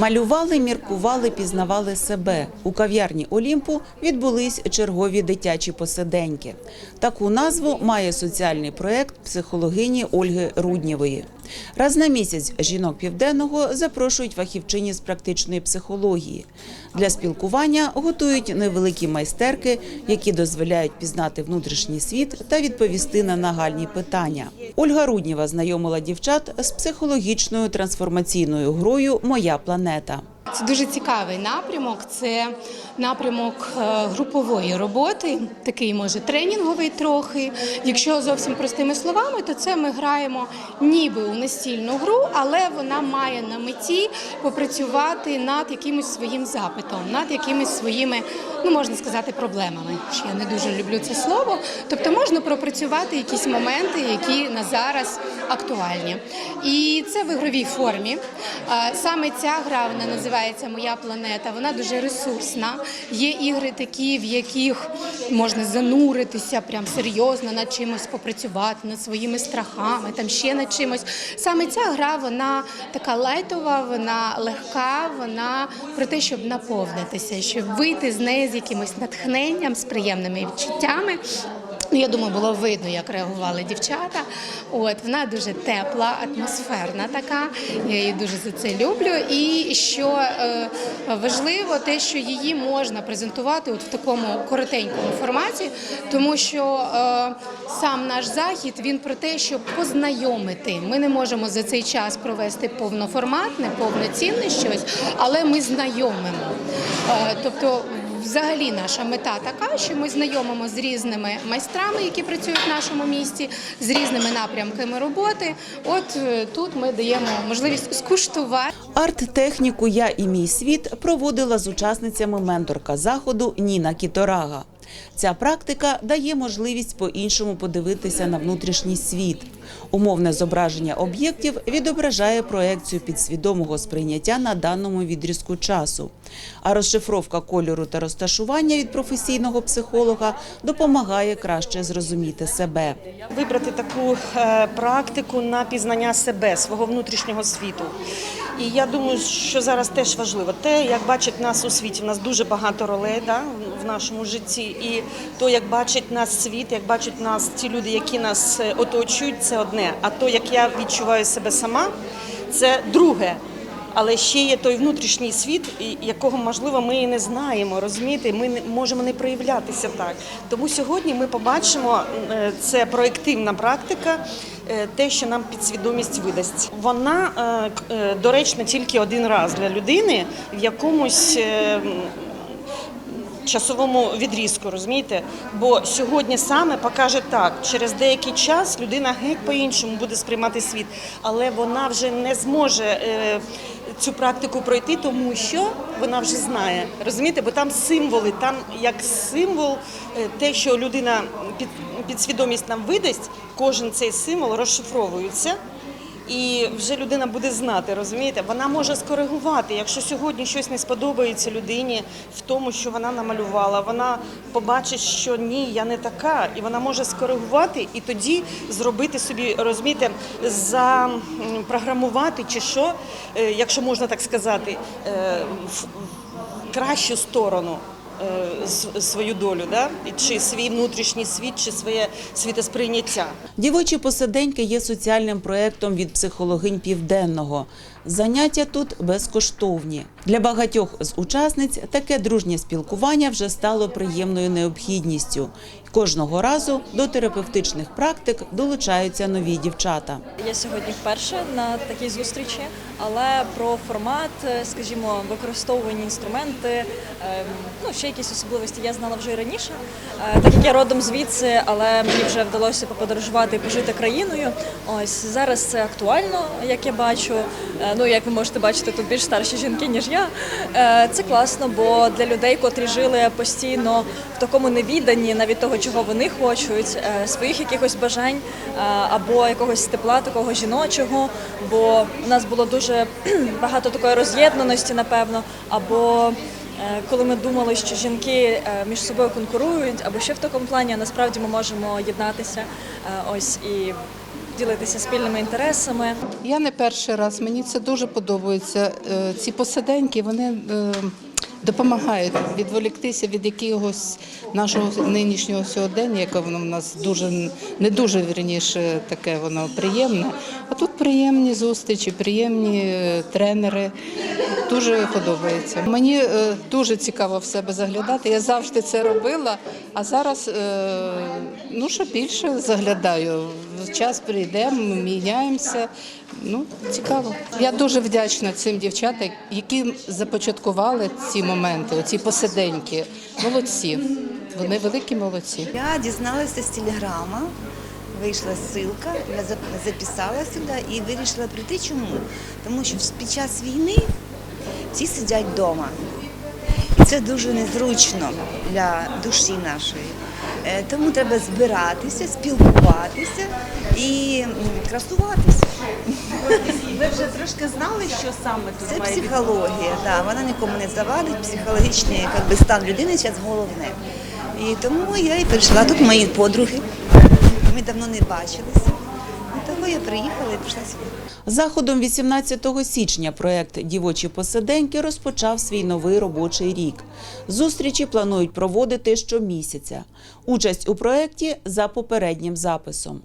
Малювали, міркували, пізнавали себе. У кав'ярні Олімпу відбулись чергові дитячі посиденьки. Таку назву має соціальний проект психологині Ольги Руднєвої. Раз на місяць жінок південного запрошують фахівчині з практичної психології. Для спілкування готують невеликі майстерки, які дозволяють пізнати внутрішній світ та відповісти на нагальні питання. Ольга Рудніва знайомила дівчат з психологічною трансформаційною грою Моя планета. Це дуже цікавий напрямок. Це напрямок е, групової роботи, такий може тренінговий трохи. Якщо зовсім простими словами, то це ми граємо ніби у настільну гру, але вона має на меті попрацювати над якимось своїм запитом, над якимись своїми, ну можна сказати, проблемами. Що я не дуже люблю це слово. Тобто можна пропрацювати якісь моменти, які на зараз актуальні. І це в ігровій формі. Е, Саме ця гра вона називається Моя планета. Вона дуже ресурсна. Є ігри такі, в яких можна зануритися прям серйозно над чимось попрацювати, над своїми страхами, там ще над чимось. Саме ця гра вона така лайтова, вона легка, вона про те, щоб наповнитися, щоб вийти з неї з якимось натхненням, з приємними відчуттями. Ну, Я думаю, було видно, як реагували дівчата. От вона дуже тепла, атмосферна така. Я її дуже за це люблю. І що е, важливо, те, що її можна презентувати от в такому коротенькому форматі, тому що е, сам наш захід він про те, щоб познайомити. Ми не можемо за цей час провести повноформатне, повноцінне щось, але ми знайомимо. Е, тобто Взагалі наша мета така, що ми знайомимо з різними майстрами, які працюють в нашому місті, з різними напрямками роботи. От е, тут ми даємо можливість скуштувати. Арт-техніку Я і мій світ проводила з учасницями менторка заходу Ніна Кіторага. Ця практика дає можливість по-іншому подивитися на внутрішній світ. Умовне зображення об'єктів відображає проекцію підсвідомого сприйняття на даному відрізку часу. А розшифровка кольору та розташування від професійного психолога допомагає краще зрозуміти себе. вибрати таку е, практику на пізнання себе, свого внутрішнього світу. І я думаю, що зараз теж важливо те, як бачить нас у світі. У нас дуже багато ролей да, в нашому житті. І то, як бачить нас світ, як бачать нас ті люди, які нас е, оточують, це одне. А то, як я відчуваю себе сама, це друге. Але ще є той внутрішній світ, якого можливо ми і не знаємо. Розумієте, ми не можемо не проявлятися так. Тому сьогодні ми побачимо е, це проєктивна практика, е, те, що нам підсвідомість видасть. Вона е, доречна тільки один раз для людини в якомусь. Часовому відрізку, розумієте? Бо сьогодні саме покаже так, через деякий час людина геть по-іншому буде сприймати світ, але вона вже не зможе е, цю практику пройти, тому що вона вже знає. Розумієте, бо там символи, там як символ, е, те, що людина під підсвідомість нам видасть, кожен цей символ розшифровується. І вже людина буде знати, розумієте, вона може скоригувати. Якщо сьогодні щось не сподобається людині в тому, що вона намалювала, вона побачить, що ні, я не така, і вона може скоригувати і тоді зробити собі, розумієте, запрограмувати чи що, е, якщо можна так сказати, е, в в кращу сторону. Е, Свою долю, да? Чи свій внутрішній світ, чи своє світосприйняття. Дівочі посиденьки є соціальним проєктом від психологинь Південного. Заняття тут безкоштовні. Для багатьох з учасниць таке дружнє спілкування вже стало приємною необхідністю. Кожного разу до терапевтичних практик долучаються нові дівчата. Я сьогодні вперше на такій зустрічі, але про формат, е, скажімо, використовувані інструменти, ем, ну ще якісь особливості я знала вже і раніше. Е, Так як я родом звідси, але мені вже вдалося поподорожувати і пожити країною. Ось зараз це актуально, як я бачу. Е, Ну як ви можете бачити, тут більш старші жінки ніж я. Це класно, бо для людей, котрі жили постійно в такому невіданні, навіть того, чого вони хочуть, е, своїх якихось бажань е, або якогось тепла, такого жіночого. Бо у нас було дуже багато такої роз'єднаності, напевно, або е, коли ми думали, що жінки між собою конкурують, або ще в такому плані, а насправді ми можемо єднатися. Ось і ділитися спільними інтересами. Я не перший раз, мені це дуже подобається. Ці посиденьки вони допомагають відволіктися від якогось нашого нинішнього сьогодення, яке воно в нас дуже не дуже вірніше, таке воно приємне. А тут приємні зустрічі, приємні е, тренери. Дуже подобається. Мені е, дуже цікаво в себе заглядати. Я завжди це робила, а зараз е, ну ще більше заглядаю. Час прийде, ми міняємося. Ну, цікаво. Я дуже вдячна цим дівчатам, які започаткували ці моменти, оці посиденьки. Молодці. Вони великі молодці. Я дізналася з телеграма, вийшла ссылка, я зап- записала сюди і вирішила прийти. Чому? Тому що під час війни всі сидять вдома. Це дуже незручно для душі нашої. Е, Тому треба збиратися, спілкуватися і красуватися. Ви вже трошки знали, що саме тут Це психологія, да, вона нікому не завадить. Психологічний як би, стан людини зараз головне. І тому я і прийшла. Тут мої подруги. Ми давно не бачилися. Я приїхала і. Заходом 18 січня проект Дівочі посиденьки розпочав свій новий робочий рік. Зустрічі планують проводити щомісяця. Участь у проєкті за попереднім записом.